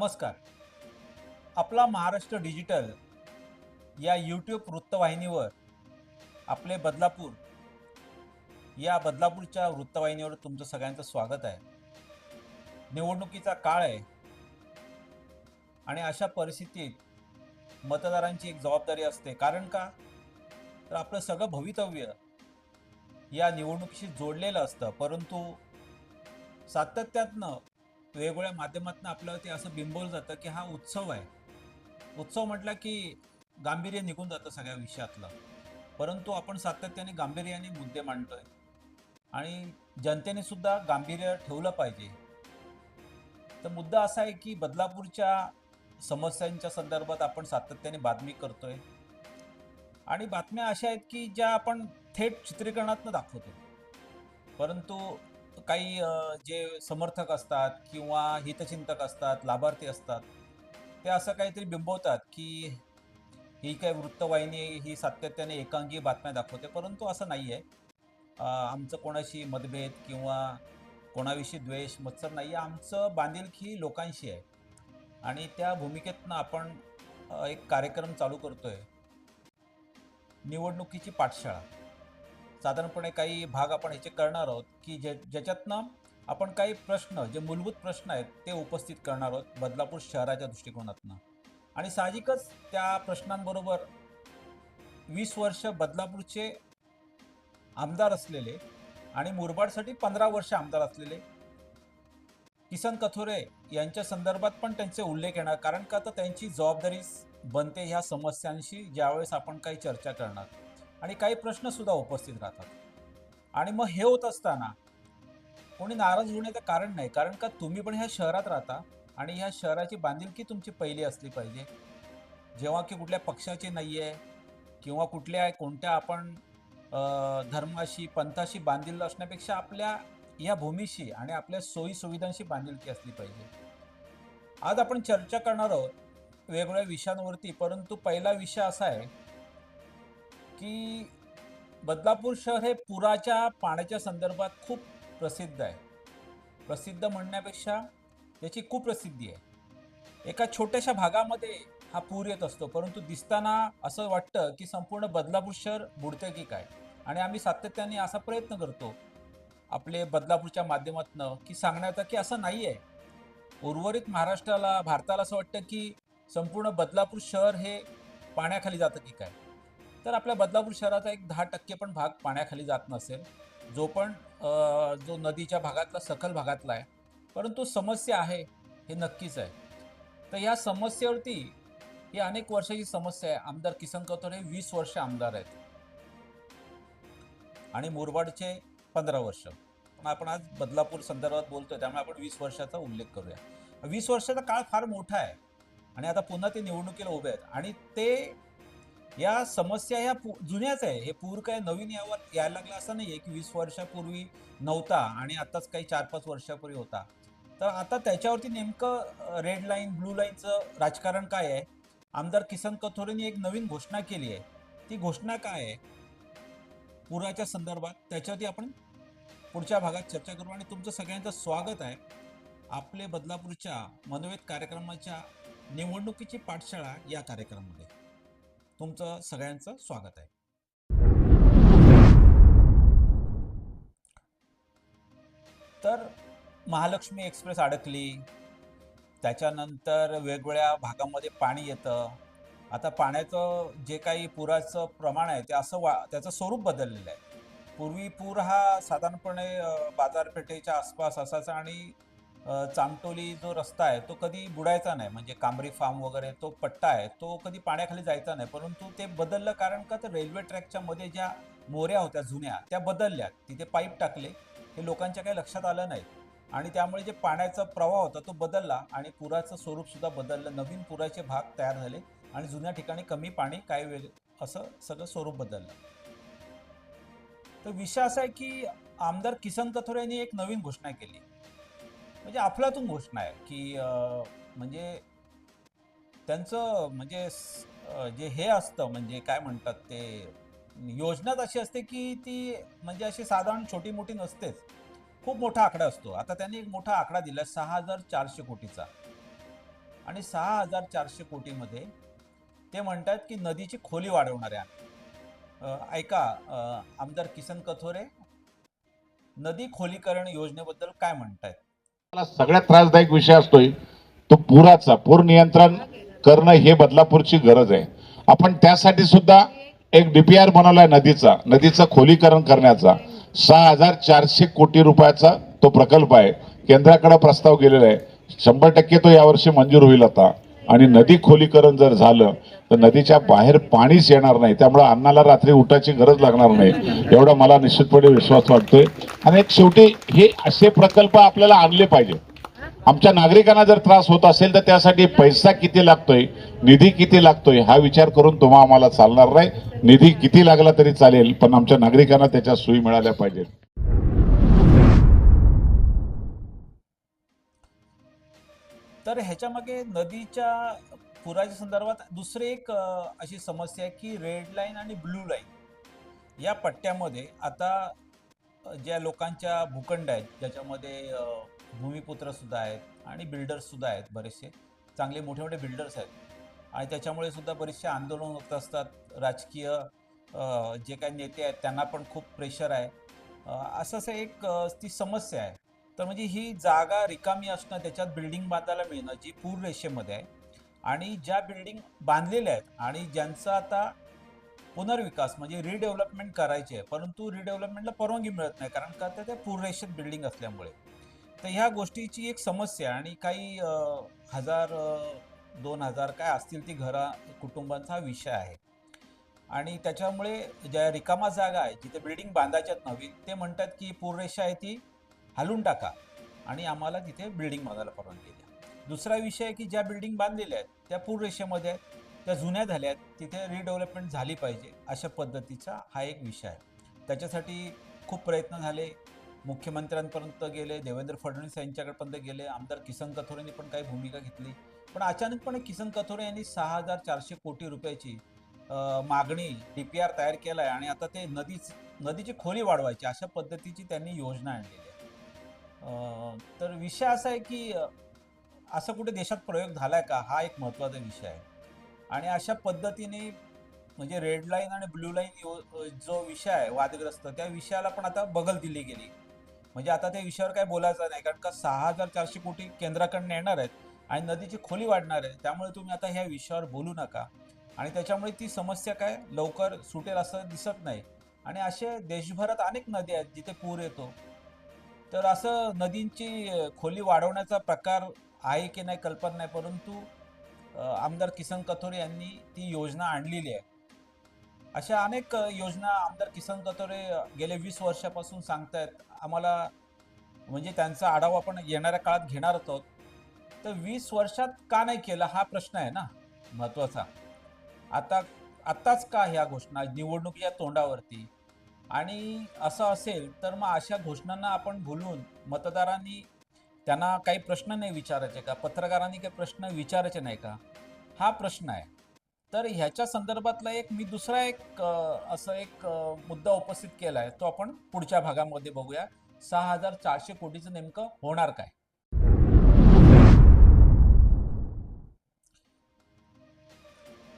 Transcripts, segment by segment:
नमस्कार. आपला महाराष्ट्र डिजिटल या यूट्यूब वृत्तवाहिनीवर आपले बदलापूर या बदलापूरच्या वृत्तवाहिनीवर तुमचं सगळ्यांचं स्वागत आहे. निवडणुकीचा काळ आहे. आणि अशा परिस्थितीत मतदारांची एक जबाबदारी असते. कारण का? तर आपलं सगळं भवितव्य या निवडणुकीशी जोडलेलं असतं. परंतु सातत्यातनं वेगवेगळ्या माध्यमातून आपलं ते असं बिंबवलं जातं की हा उत्सव आहे. उत्सव म्हटला की गांभीर्य निघून जातं सगळ्या विषयातलं. परंतु आपण सातत्याने गांभीर्याने मुद्दे मांडतोय. आणि जनतेने सुद्धा गांभीर्य ठेवलं पाहिजे. तर मुद्दा असा आहे की बदलापूरच्या समस्यांच्या संदर्भात आपण सातत्याने बातमी करतोय. आणि बातम्या अशा आहेत की ज्या आपण थेट चित्रीकरणातनं दाखवतो परंतु काही जे समर्थक असतात किंवा हितचिंतक असतात लाभार्थी असतात ते असं काहीतरी बिंबवतात की ही काय वृत्तवाहिनी ही सातत्याने एकांगी बातम्या दाखवते परंतु असं नाही आहे आमचं कोणाशी मतभेद किंवा कोणाविषयी द्वेष मत्सर नाही आहे आमचं बांधिलकी लोकांशी आहे. आणि त्या भूमिकेतनं आपण एक कार्यक्रम चालू करतोय. निवडणुकीची पाठशाळा. साधारणपणे काही भाग आपण याचे करणार आहोत की जे ज्याच्यातनं आपण काही प्रश्न जे मूलभूत प्रश्न आहेत ते उपस्थित करणार आहोत बदलापूर शहराच्या दृष्टिकोनातनं. आणि साहजिकच त्या प्रश्नांबरोबर वीस वर्ष बदलापूरचे आमदार असलेले आणि मुरबाडसाठी पंधरा वर्ष आमदार असलेले किसन कथोरे यांच्या संदर्भात पण त्यांचे उल्लेख येणार कारण का तर त्यांची जबाबदारी बनते ह्या समस्यांशी ज्यावेळेस आपण काही चर्चा करणार. आणि काही प्रश्न सुद्धा उपस्थित राहतात. आणि मग हे होत असताना कोणी नाराज होण्याचं कारण नाही. कारण का तुम्ही पण ह्या शहरात राहता आणि ह्या शहराची बांधिलकी तुमची पहिली असली पाहिजे. जेव्हा की कुठल्या पक्षाची नाही आहे किंवा कुठल्या कोणत्या आपण धर्माशी पंथाशी बांधील असण्यापेक्षा आपल्या या भूमीशी आणि आपल्या सोयी सुविधांशी बांधिलकी असली पाहिजे. आज आपण चर्चा करणार आहोत वेगवेगळ्या विषयांवरती. परंतु पहिला विषय असा आहे की बदलापूर शहर हे पुराच्या पाण्याच्या संदर्भात खूप प्रसिद्ध आहे. प्रसिद्ध म्हणण्यापेक्षा त्याची खूप प्रसिद्धी आहे. एका छोट्याशा भागामध्ये हा पूर येत असतो परंतु दिसताना असं वाटतं की संपूर्ण बदलापूर शहर बुडते की काय? आणि आम्ही सातत्याने असा प्रयत्न करतो आपले बदलापूरच्या माध्यमातून की सांगण्याचा की असं नाही आहे उर्वरित महाराष्ट्राला भारताला असं वाटतं की संपूर्ण बदलापूर शहर हे पाण्याखाली जातं की काय? तर आपल्या बदलापूर शहराचा एक दहा टक्के पण भाग पाण्याखाली जात नसेल. जो पण जो नदीच्या भागातला सखल भागातला आहे. परंतु समस्या आहे हे नक्कीच आहे. तर या समस्येवरती ही अनेक वर्षाची समस्या आहे. आमदार किसन कथोर हे वीस वर्ष आमदार आहेत. आणि मुरबाडचे पंधरा वर्ष. पण आपण आज बदलापूर संदर्भात बोलतोय त्यामुळे आपण वीस वर्षाचा उल्लेख करूया. वीस वर्षाचा काळ फार मोठा आहे. आणि आता पुन्हा ते निवडणुकीला उभे आहेत. आणि ते या समस्या ह्या पु- जुन्याच आहे. हे पूर काय नवीन यावर यायला लागला असं नाही आहे की वीस वर्षापूर्वी नव्हता आणि आताच काही चार पाच वर्षापूर्वी होता. तर आता त्याच्यावरती नेमकं रेड लाईन ब्लू लाईनचं राजकारण काय आहे? आमदार किसन कथोरेंनी एक नवीन घोषणा केली आहे. ती घोषणा काय आहे? पुराच्या संदर्भात त्याच्यावरती आपण पुढच्या भागात चर्चा करू आणि तुमचं सगळ्यांचं स्वागत आहे. आपले बदलापूरच्या मनोवेद कार्यक्रमाच्या निवडणुकीची पाठशाळा या कार्यक्रमामध्ये. तुमचं सगळ्यांचं स्वागत आहे. तर महालक्ष्मी एक्सप्रेस अडकली. त्याच्यानंतर वेगवेगळ्या भागामध्ये पाणी येतं. आता पाण्याचं जे काही पुराचं प्रमाण आहे ते असं वा त्याचं स्वरूप बदललेलं आहे. पूर्वी पूर हा साधारणपणे बाजारपेठेच्या आसपास असायचा आणि चामटोली जो रस्ता आहे तो कधी बुडायचा नाही. म्हणजे कांबरी फार्म वगैरे तो पट्टा आहे तो कधी पाण्याखाली जायचा नाही. परंतु ते बदललं कारण का तर रेल्वे ट्रॅकच्या मध्ये ज्या मोऱ्या होत्या जुन्या त्या बदलल्या. तिथे पाईप टाकले. हे लोकांच्या काही लक्षात आलं नाही. आणि त्यामुळे जे पाण्याचा प्रवाह होता तो बदलला आणि पुराचं स्वरूप सुद्धा बदललं. नवीन पुराचे भाग तयार झाले आणि जुन्या ठिकाणी कमी पाणी काही वेळ असं सगळं स्वरूप बदललं. तर विषय असा आहे की आमदार किसन कथोरे यांनी एक नवीन घोषणा केली. म्हणजे अफलातून घोषणा आहे की म्हणजे त्यांचं म्हणजे जे हे असतं म्हणजे काय म्हणतात ते योजनाच अशी असते की ती म्हणजे अशी साधारण छोटी मोठी नसतेच. खूप मोठा आकडा असतो. आता त्यांनी एक मोठा आकडा दिला सहा हजार चारशे कोटीचा. आणि सहा हजार चारशे कोटीमध्ये ते म्हणतात की नदीची खोली वाढवणार आहे ऐका आमदार किसन कथोरे नदी खोलीकरण योजनेबद्दल काय म्हणतायत? आहेत सगळ्यात त्रासदायक विषय असतोय तो पुराचा पूर नियंत्रण करणं हे बदलापूरची गरज आहे. आपण त्यासाठी सुद्धा एक डीपीआर बनवलाय नदीचा नदीचं खोलीकरण करण्याचा. सहा हजार चारशे कोटी रुपयाचा तो प्रकल्प आहे. केंद्राकडे प्रस्ताव गेलेला आहे. शंभर टक्के तो यावर्षी मंजूर होईल आता. आणि नदी खोलीकरण जर झालं तर नदीच्या बाहेर पाणीच येणार नाही. त्यामुळे अन्नाला रात्री उठाची गरज लागणार नाही. एवढा मला निश्चितपणे विश्वास वाटतोय. आणि एक शेवटी हे असे प्रकल्प आपल्याला आणले पाहिजे. आमच्या नागरिकांना जर त्रास होत असेल तर त्यासाठी पैसा किती लागतोय निधी किती लागतोय हा विचार करून तुम्हा आम्हाला चालणार नाही. निधी किती लागला तरी चालेल पण आमच्या नागरिकांना त्याच्या सोयी मिळाल्या पाहिजेत. तर ह्याच्यामागे नदीच्या पुराच्या संदर्भात दुसरी एक अशी समस्या आहे की रेड लाईन आणि ब्लू लाईन या पट्ट्यामध्ये आता ज्या लोकांच्या भूखंड आहेत ज्याच्यामध्ये भूमिपुत्रसुद्धा आहेत आणि बिल्डर्ससुद्धा आहेत बरेचसे चांगले मोठे मोठे बिल्डर्स आहेत आणि त्याच्यामुळे सुद्धा बरेचसे आंदोलन होत असतात. राजकीय जे काही नेते आहेत त्यांना पण खूप प्रेशर आहे. असं असं एक ती समस्या आहे. तर म्हणजे ही जागा रिकामी असणं त्याच्यात बिल्डिंग बांधायला मिळणं जी पूर रेषेमध्ये आहे आणि ज्या बिल्डिंग बांधलेल्या आहेत आणि ज्यांचा आता पुनर्विकास म्हणजे रिडेव्हलपमेंट करायची आहे परंतु रिडेव्हलपमेंटला परवानगी मिळत नाही कारण का तर त्या पूर रेषेत बिल्डिंग असल्यामुळे. तर ह्या गोष्टीची एक समस्या आणि काही हजार दोन हजार काय असतील ती घरा कुटुंबांचा हा विषय आहे. आणि त्याच्यामुळे ज्या रिकामा जागा आहे जिथे बिल्डिंग बांधायच्यात नवीन ते म्हणतात की पूररेषा आहे ती हलून टाका आणि आम्हाला तिथे बिल्डिंग बांधायला परवानगी दुसरा विषय आहे की ज्या बिल्डिंग बांधलेल्या आहेत त्या पूररेषेमध्ये आहेत त्या जुन्या झाल्या आहेत तिथे रिडेव्हलपमेंट झाली पाहिजे अशा पद्धतीचा हा एक विषय आहे. त्याच्यासाठी खूप प्रयत्न झाले. मुख्यमंत्र्यांपर्यंत गेले देवेंद्र फडणवीस यांच्याकडपर्यंत गेले आमदार किसन कथोरेंनी पण काही भूमिका घेतली. पण अचानकपणे किसन कथोरे यांनी सहा हजार चारशे कोटी रुपयाची मागणी डी पी आर तयार केला आहे आणि आता ते नदीच नदीची खोली वाढवायची अशा पद्धतीची त्यांनी योजना आणलेली आहे. तर विषय असा आहे की असं कुठे देशात प्रयोग झाला आहे का? हा एक महत्त्वाचा विषय आहे. आणि अशा पद्धतीने म्हणजे रेड लाईन आणि ब्लू लाईन जो विषय आहे वादग्रस्त त्या विषयाला पण आता बगल दिली गेली. म्हणजे आता त्या विषयावर काय बोलायचं नाही कारण का सहा हजार चारशे कोटी केंद्राकडनं येणार आहेत आणि नदीची खोली वाढणार आहे. त्यामुळे तुम्ही आता ह्या विषयावर बोलू नका. आणि त्याच्यामुळे ती समस्या काय? लवकर सुटेल असं दिसत नाही. आणि असे देशभरात अनेक नद्या आहेत जिथे पूर येतो. तर असं नदींची खोली वाढवण्याचा प्रकार आहे की नाही कल्पना नाही परंतु आमदार किसन कथोरे यांनी ती योजना आणलेली आहे. अशा अनेक योजना आमदार किसन कथोरे गेले वीस वर्षापासून सांगतायत. आम्हाला म्हणजे त्यांचा आढावा आपण येणाऱ्या काळात घेणार आहोत. तर वीस वर्षात का नाही केला हा प्रश्न आहे ना महत्त्वाचा. आता आत्ताच का ह्या घोषणा निवडणुकीच्या तोंडावरती? आणि असं असेल तर मग अशा घोषणांना आपण भुलून मतदारांनी त्यांना काही प्रश्न नाही विचारायचे का? पत्रकारांनी काही प्रश्न विचारायचे नाही का? हा प्रश्न आहे. तर ह्याच्या संदर्भातला एक मी दुसरा एक असं एक मुद्दा उपस्थित केला आहे तो आपण पुढच्या भागामध्ये बघूया. सहा हजार चारशे कोटीचं नेमकं होणार काय?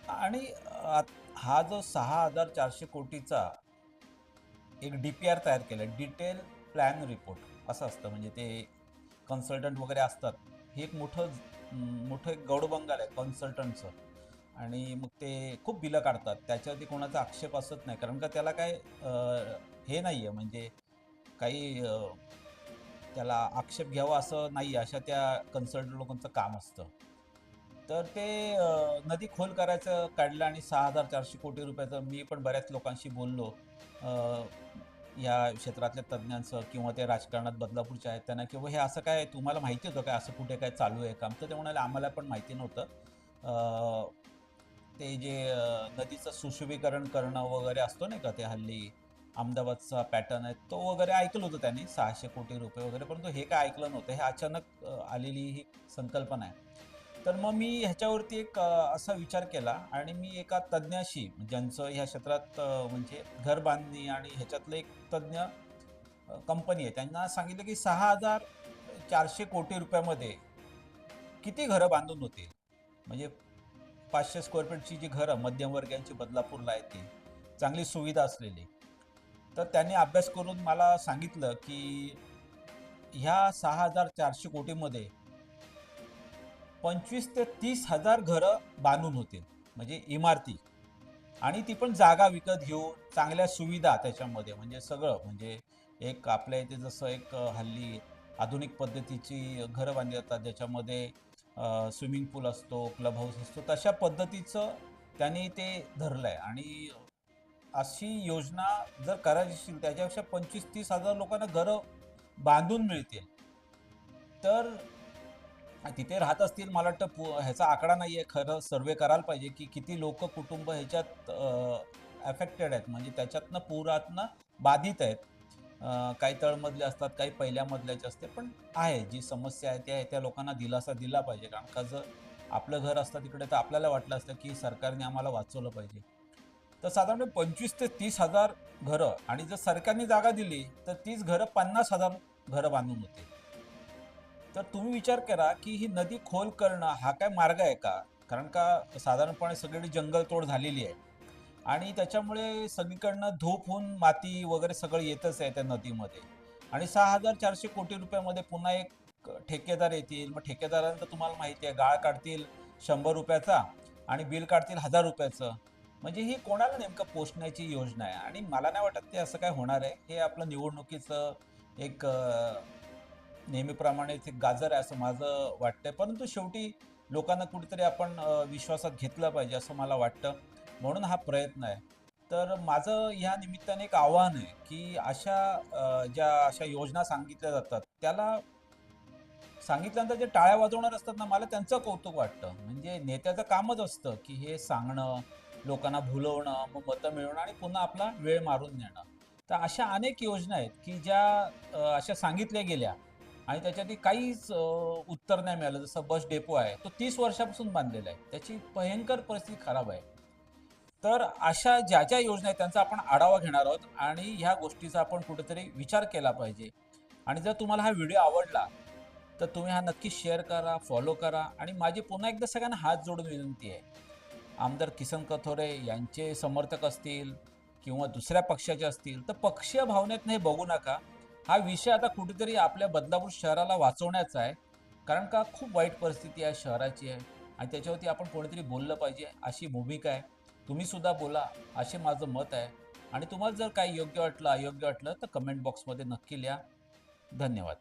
आणि हा जो सहा हजार चारशे कोटीचा एक डी पी आर तयार केला डिटेल प्लॅन रिपोर्ट असं असतं. म्हणजे ते कन्सल्टंट वगैरे असतात. हे एक मोठं मोठं एक गौडबंगाल आहे कन्सल्टंटचं आणि मग ते खूप बिलं काढतात. त्याच्यावरती कोणाचा आक्षेप असत नाही. कारण का त्याला काय हे नाही आहे म्हणजे काही त्याला आक्षेप घ्यावा असं नाही अशा त्या कन्सल्टंट लोकांचं काम असतं. तर ते नदी खोल करायचं काढलं आणि सहा हजार चारशे कोटी रुपयाचं मी पण बऱ्याच लोकांशी बोललो. या क्षेत्रातल्या तज्ज्ञांचं किंवा ते राजकारणात बदलापूरचे आहेत त्यांना किंवा हे असं काय तुम्हाला माहिती होतं काय असं कुठे काय चालू आहे काम? तर ते म्हणाले आम्हाला पण माहिती नव्हतं. ते जे नदीचं सुशोभीकरण करणं वगैरे असतो नाही का ते हल्ली अहमदाबादचा पॅटर्न आहे तो वगैरे ऐकलं होतं त्यांनी सहाशे कोटी रुपये वगैरे परंतु हे काय ऐकलं नव्हतं हे अचानक आलेली ही संकल्पना आहे. तर मग मी ह्याच्यावरती एक असा विचार केला आणि मी एका तज्ज्ञाशी ज्यांचं ह्या क्षेत्रात म्हणजे घर बांधणी आणि ह्याच्यातलं एक तज्ज्ञ कंपनी आहे. त्यांना सांगितलं की सहा हजार चारशे कोटी रुपयामध्ये किती घरं बांधून होतील? म्हणजे पाचशे स्क्वेअर फीटची जी घरं मध्यमवर्गीयांची बदलापूरला आहेत ती चांगली सुविधा असलेली. तर त्यांनी अभ्यास करून मला सांगितलं की ह्या सहा हजार चारशे कोटीमध्ये पंचवीस ते तीस हजार घरं बांधून होतील. म्हणजे इमारती. आणि ती पण जागा विकत घेऊन चांगल्या सुविधा त्याच्यामध्ये म्हणजे सगळं म्हणजे एक आपल्या इथे जसं एक हल्ली आधुनिक पद्धतीची घरं बांधली जातात ज्याच्यामध्ये स्विमिंग पूल असतो क्लब हाऊस असतो तशा पद्धतीचं त्यांनी ते धरलं आहे आणि अशी योजना जर करायची असेल त्याच्यापेक्षा पंचवीस तीस हजार लोकांना घरं बांधून मिळतील. तर तिथे राहत असतील मला वाटतं पु ह्याचा आकडा नाही आहे खरं सर्वे करायला पाहिजे की किती लोक कुटुंब ह्याच्यात अफेक्टेड आहेत. म्हणजे त्याच्यातनं पुरातनं बाधित आहेत. काही तळमधले असतात काही पहिल्यामधल्याचे असते. पण आहे जी समस्या आहे त्या त्या लोकांना दिलासा दिला पाहिजे. कारण का जर आपलं घर असतं तिकडे तर आपल्याला वाटलं असतं की सरकारने आम्हाला वाचवलं पाहिजे. तर साधारण पंचवीस ते तीस हजार घरं आणि जर सरकारने जागा दिली तर तीच घरं पन्नास हजार घरं बांधून होते. तर तुम्ही विचार करा की ही नदी खोल करणं हा काय मार्ग आहे का? कारण का साधारणपणे सगळीकडे जंगलतोड झालेली आहे. आणि त्याच्यामुळे सगळीकडनं धूप होऊन माती वगैरे सगळं येतच आहे त्या नदीमध्ये. आणि सहा हजार चारशे कोटी रुपयामध्ये पुन्हा एक ठेकेदार येतील. मग ठेकेदारांचं तुम्हाला माहिती आहे गाळ काढतील शंभर रुपयाचा आणि बिल काढतील हजार रुपयाचं. म्हणजे ही कोणाला नेमकं पोचण्याची योजना आहे? आणि मला नाही वाटत ते असं काय होणार आहे. हे आपलं निवडणुकीचं एक नेहमीप्रमाणे ते गाजर आहे असं माझं वाटतंय. परंतु शेवटी लोकांना कुठेतरी आपण विश्वासात घेतलं पाहिजे असं मला वाटतं. म्हणून हा प्रयत्न आहे. तर माझं ह्या निमित्ताने एक आव्हान आहे की अशा ज्या अशा योजना सांगितल्या जातात त्याला सांगितल्यानंतर जे टाळ्या वाजवणार असतात ना मला त्यांचं कौतुक वाटतं. म्हणजे नेत्याचं कामच असतं की हे सांगणं लोकांना भुलवणं मग मतं मिळवणं आणि पुन्हा आपला वेळ मारून नेणं. तर अशा अनेक योजना आहेत की ज्या अशा सांगितल्या गेल्या. आणि त्याच्यातही काहीच उत्तर नाही मिळालं. जसं बस डेपो आहे तो तीस वर्षापासून बांधलेला आहे. त्याची भयंकर परिस्थिती खराब आहे. तर अशा ज्या ज्या योजना आहेत त्यांचा आपण आढावा घेणार आहोत आणि ह्या गोष्टीचा आपण कुठेतरी विचार केला पाहिजे. आणि जर तुम्हाला हा व्हिडिओ आवडला तर तुम्ही हा नक्की शेअर करा फॉलो करा आणि माझी पुन्हा एकदा सगळ्यांना हात जोडून विनंती आहे. आमदार किसन कथोरे यांचे समर्थक असतील किंवा दुसऱ्या पक्षाचे असतील तर पक्षीय भावनेत हे बघू नका. हा विषय आता कुठेतरी आपल्या बदलापूर शहराला वाचवण्याचा आहे. कारण का खूप वाईट परिस्थिती आहे शहराची आहे. आणि त्याच्यावरती आपण कोणीतरी बोललं पाहिजे अशी भूमिका आहे. तुम्ही सुद्धा बोला असे माझं मत आहे. आणि तुम्हाला जर काही योग्य वाटलं अयोग्य वाटलं तर कमेंट बॉक्समध्ये नक्की लिहा. धन्यवाद.